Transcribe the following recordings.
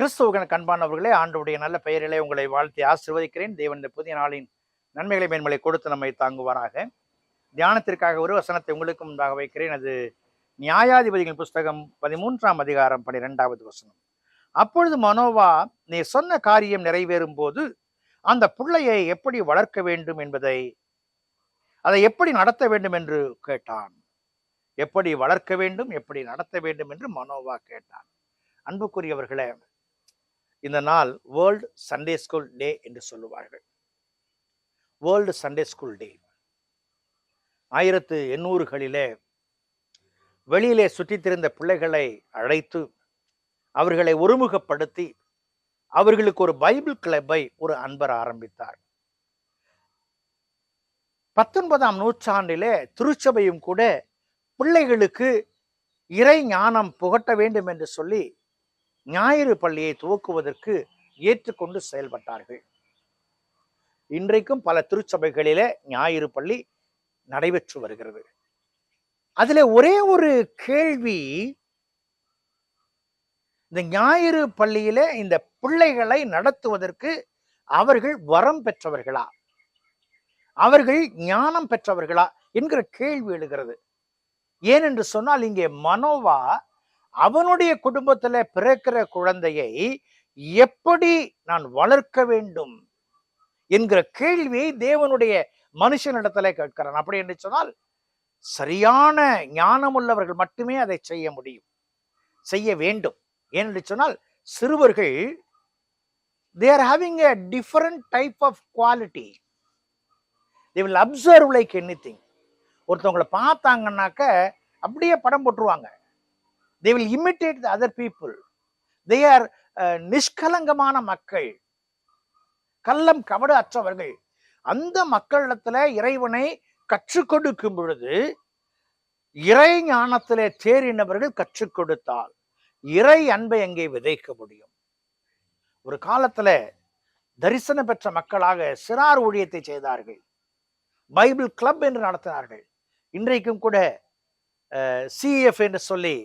கிறிஸ்துவ கண்பானவர்களே ஆண்டுடைய நல்ல பெயரிலே உங்களை வாழ்த்தி ஆசிர்வதிக்கிறேன். தேவன் இந்த புதிய நாளின் நன்மைகளை மேன்மலை கொடுத்து நம்மை தாங்குவாராக. தியானத்திற்காக ஒரு வசனத்தை உங்களுக்கு முன்பாக வைக்கிறேன். அது நியாயாதிபதிகள் புஸ்தகம் பதிமூன்றாம் அதிகாரம் பனிரெண்டாவது வசனம். அப்பொழுது மனோவா நீ சொன்ன காரியம் நிறைவேறும் போது அந்த பிள்ளையை எப்படி வளர்க்க வேண்டும் என்பதை அதை எப்படி நடத்த வேண்டும் என்று கேட்டான். எப்படி வளர்க்க வேண்டும் எப்படி நடத்த வேண்டும் என்று மனோவா கேட்டான். அன்புக்குரியவர்களே இந்த நாள் வேர்ல்டு சண்டே ஸ்கூல் டே என்று சொல்லுவார்கள். வேர்ல்டு சண்டே ஸ்கூல் டே ஆயிரத்து எண்ணூறுகளிலே வெளியிலே சுற்றித்திருந்த பிள்ளைகளை அழைத்து அவர்களை ஒருமுகப்படுத்தி அவர்களுக்கு ஒரு பைபிள் கிளப்பை ஒரு அன்பர் ஆரம்பித்தார். பத்தொன்பதாம் நூற்றாண்டிலே திருச்சபையும் கூட பிள்ளைகளுக்கு இறை ஞானம் புகட்ட வேண்டும் என்று சொல்லி ஞாயிறு பள்ளியை துவக்குவதற்கு ஏற்றுக்கொண்டு செயல்பட்டார்கள். இன்றைக்கும் பல திருச்சபைகளிலே ஞாயிறு பள்ளி நடைபெற்று வருகிறது. அதுல ஒரே ஒரு கேள்வி இந்த ஞாயிறு பள்ளியில இந்த பிள்ளைகளை நடத்துவதற்கு அவர்கள் வரம் பெற்றவர்களா? அவர்கள் ஞானம் பெற்றவர்களா? என்கிற கேள்வி எழுகிறது. ஏனென்று சொன்னால் இங்கே மனோவா அவனுடைய குடும்பத்துல பிறக்கிற குழந்தையை எப்படி நான் வளர்க்க வேண்டும் என்கிற கேள்வியை தேவனுடைய மனுஷனிடத்துல கேட்கிறான். அப்படி என்று சொன்னால் சரியான ஞானம் உள்ளவர்கள் மட்டுமே அதை செய்ய முடியும். செய்ய வேண்டும். ஏனென்று சொன்னால் சிறுவர்கள் they are having a different type of quality they will observe like anything ஒருத்தவங்களை பார்த்தாங்கன்னாக்க அப்படியே படம் போட்டுருவாங்க. They will imitate the other people they are நிஷ்கலங்கமான மக்கள். கள்ளம் கவடு அற்றவர்கள். அந்த மக்களிடத்துல இறைவனை கற்றுக் கொடுக்கும் பொழுது இறை ஞானத்திலே தேறினவர்கள் கற்றுக் கொடுத்தால் இறை அன்பை அங்கே விதைக்க முடியும். ஒரு காலத்துல தரிசனம் பெற்ற மக்களாக சிறார் ஊழியத்தை செய்தார்கள். பைபிள் கிளப் என்று நடத்தினார்கள். இன்றைக்கும் கூட சிஎஃப் என்று சொல்லி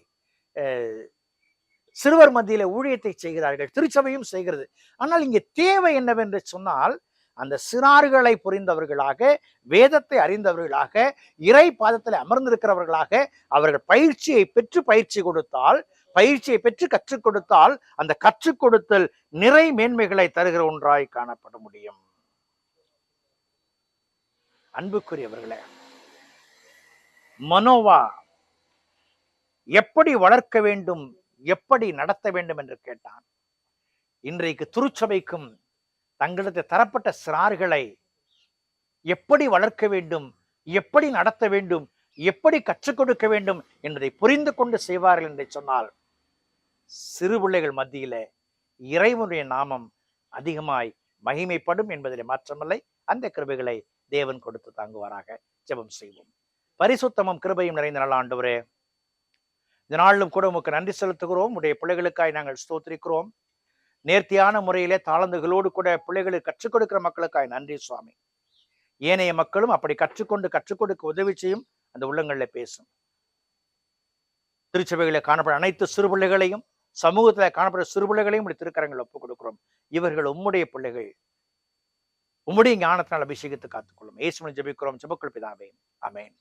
சிறுவர் மத்தியில ஊழியத்தை செய்கிறார்கள் திருச்சபையும் செய்கிறது. ஆனால் இங்கே தேவை என்னவென்று சொன்னால் அந்த சிறார்களை புரிந்தவர்களாக வேதத்தை அறிந்தவர்களாக இறை பாதத்தில் அமர்ந்திருக்கிறவர்களாக அவர்கள் பயிற்சியை பெற்று பயிற்சி கொடுத்தால் பயிற்சியை பெற்று கற்றுக் கொடுத்தால் அந்த கற்றுக் கொடுத்தல் நிறை மேன்மைகளை தருகிற ஒன்றாய் காணப்பட முடியும். அன்புக்குரியவர்களே மனோவா எப்படி வளர்க்க வேண்டும் எப்படி நடத்த வேண்டும் என்று கேட்டான். இன்றைக்கு திருச்சபைக்கும் தங்களிடத்தில் தரப்பட்ட சிறார்களை எப்படி வளர்க்க வேண்டும் எப்படி நடத்த வேண்டும் எப்படி கற்றுக் கொடுக்க வேண்டும் என்பதை புரிந்து கொண்டு செய்வார்கள் என்று சொன்னால் சிறு பிள்ளைகள் மத்தியில இறைவனுடைய நாமம் அதிகமாய் மகிமைப்படும் என்பதில் மாற்றமில்லை. அந்த கிருபைகளை தேவன் கொடுத்து தாங்குவாராக. ஜெபம் செய்வோம். பரிசுத்தமும் கிருபையும் நிறைந்த நல்ல ஆண்டவரே இந்த நாளிலும் கூட உமக்கு நன்றி செலுத்துகிறோம். உடைய பிள்ளைகளுக்காய் நாங்கள் ஸ்தோத்திரிக்கிறோம். நேர்த்தியான முறையிலே தாளந்துகளோடு கூட பிள்ளைகளுக்கு கற்றுக் கொடுக்கிற மக்களுக்காய் நன்றி சுவாமி. ஏனைய மக்களும் அப்படி கற்றுக்கொண்டு கற்றுக் கொடுக்க உதவி செய்யும் அந்த உள்ளங்களில் பேசும். திருச்சபைகளில் காணப்படும் அனைத்து சிறு பிள்ளைகளையும் சமூகத்தில் காணப்படும் சிறு பிள்ளைகளையும் இப்படி திருக்கரங்கள் ஒப்புக் கொடுக்கிறோம். இவர்கள் உம்முடைய பிள்ளைகள். உம்முடைய ஞானத்தினால் அபிஷேகத்தை காத்துக்கொள்ளும். ஏசுமணி ஜபிக்கிறோம். ஜபக்குள் பிதாவே. அமேன்